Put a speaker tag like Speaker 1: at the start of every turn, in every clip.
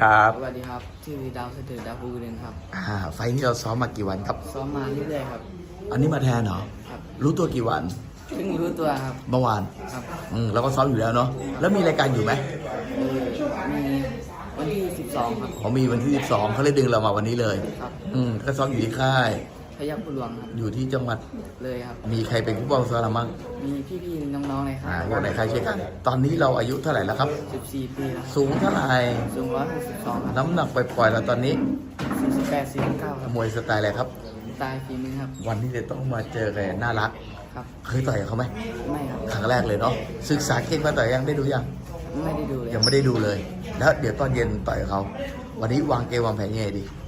Speaker 1: ครับ
Speaker 2: สวัสดีครับชื่อดาวเสด็จดาวภูกระดึงครับ
Speaker 1: อ่าไฟล์นี้เราซ้อมมากี่วันครับ
Speaker 2: ซ้อมมาเรื่อยๆครับ
Speaker 1: อันนี้มาแทนเหรอ
Speaker 2: ครับ
Speaker 1: รู้ตัวกี่วัน
Speaker 2: เพิ่งรู้ตัวครับ
Speaker 1: เมื่อวาน
Speaker 2: ครับ
Speaker 1: อืมเราก็ซ้อมอยู่แล้วเนาะแล้วมีรายการอยู่ไหม
Speaker 2: เออมีวันที่ 12 ครับ
Speaker 1: เขามีวันที่ 12เขาเลยดึงเรามาวันนี้เลย
Speaker 2: ครับ
Speaker 1: อืมก็ซ้อมอยู่ที่ค่าย
Speaker 2: พยัคฆ์บุหลวงครับ
Speaker 1: อยู่ที่จังหวัด
Speaker 3: เลยครับ
Speaker 1: มีใครเป็นผู้บังคับเรามั่ง
Speaker 2: มีพี่ๆน้องๆเลยค
Speaker 1: อ่า
Speaker 2: รับ
Speaker 1: อยู่ในค่ายช่วยกัน ตอนนี้เราอายุเท่าไหร่แล้วครับ
Speaker 2: 14 ปีแล้ว
Speaker 1: สูงเท่าไหร่
Speaker 2: สูง162ครับ
Speaker 1: น้ำหนักปล่อยๆเราตอนนี้
Speaker 2: 48 49ครับ
Speaker 1: มวยสไตล์อะไรครับ
Speaker 2: ตายฝีมือครับ
Speaker 1: วันที่จะต้องมาเจอกันน่ารัก
Speaker 2: ครับ
Speaker 1: เคยต่อยกับเขาไหม
Speaker 2: ไม่ครับ
Speaker 1: ครั้งแรกเลยเนาะ ศึกษาเก่งมาต่อยยังได้ดูยัง
Speaker 2: ไม่ได้ดูเลย
Speaker 1: ยังไม่ได้ดูเลย แล้วเดี๋ยวตอนเย็นต่อยกับเขา วันนี้วางเกมวางแผนยังไงดี
Speaker 2: เออ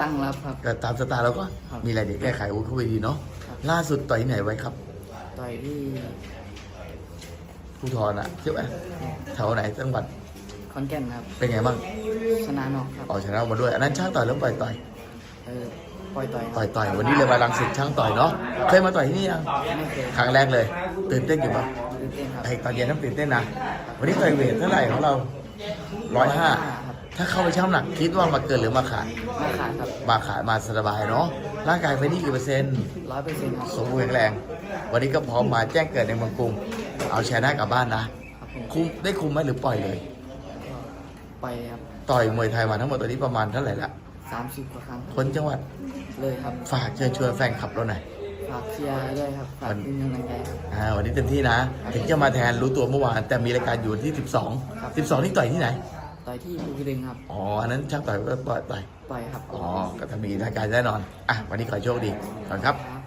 Speaker 2: ตั้งรับครับ
Speaker 1: ก็ตามสไตล์เราก็
Speaker 2: ครับ
Speaker 1: มีอะไรเดี๋ยวแก้ไขอาวุ้เข้าไปดีเนาะ
Speaker 2: ครับ
Speaker 1: ล่าสุดต่อยที่ไหนไว้ครับ
Speaker 2: ต่อยที่
Speaker 1: ผู้ทอนอะใช่ไหมแถวไหนจังหวัด
Speaker 2: คอนแก่นครับ
Speaker 1: เป็นไงบ้าง
Speaker 2: ชนะนอกครับ
Speaker 1: ออกชนะมาด้วยอันนั้นช่างต่อยแล้วปล่อยต่อย
Speaker 2: เออปล่อยต่อยค
Speaker 1: ต่
Speaker 2: รั
Speaker 1: อบยต่อยวันนี้เลยมาลังสิตช่างต่อยเนาะเคยมาต่อยที่นี่ยัง
Speaker 2: ไม่เคย
Speaker 1: ครั้งแรกเลยตื่นเต้นอยู่ปะ
Speaker 2: ตื่นเต้นครับ
Speaker 1: ไอ้ตอนเย็นน้ำตื่นเต้นนะวันนี้ต่อยเวทเท่าไหร่ของเราร้อยห้า
Speaker 2: ครับ
Speaker 1: ถ้าเข้าไปช่างหนักคิดว่ามาเกินหรือมาขาด
Speaker 2: มาขาดครับ
Speaker 1: มาขาดมาสบายเนาะร่างกายไปนี่กี่เปอร์เซ็นต์
Speaker 2: ร้อยเปอร์เซ็นต์ครับ
Speaker 1: สมบูรณ์แข็งแรง วันนี้ก็พร้อมมาแจ้งเกิดในเมืองกรุง เอาชนะกลับบ้านนะ
Speaker 2: ครับผม
Speaker 1: คุมได้คุมไหมหรือปล่อยเลย
Speaker 2: ก็ไปครับ
Speaker 1: ต่อยมวยไทยมาทั้งหมดตอนนี้ประมาณเท่าไหร่ละ
Speaker 2: สามสิบกว่าครั้ง
Speaker 1: คนจังหวัด
Speaker 2: เลยครับ
Speaker 1: ฝากเชิญชวนแฟนคลับเราหน่อย
Speaker 2: ฝากเชียร์ด้วยครับฝากเป็นกำลังใจครับ
Speaker 1: อ่าวันนี้เต็มที่นะ ถึงจะมาแทนรู้ตัวเมื่อวานแต่มีรายการอยู่วันที่
Speaker 2: ครับ
Speaker 1: 12 12 นี่ต่อยที่ไหน
Speaker 2: ต่อยที่ภูกระดึงครับ
Speaker 1: อ๋ออันนั้นช่างต่อยก็ปล่อยต่อย
Speaker 2: ปล่อยครับ
Speaker 1: อ๋อก็จะมีรายการแน่นอนอะวันนี้ขอให้โชคดีก่อนครับ
Speaker 2: ครับ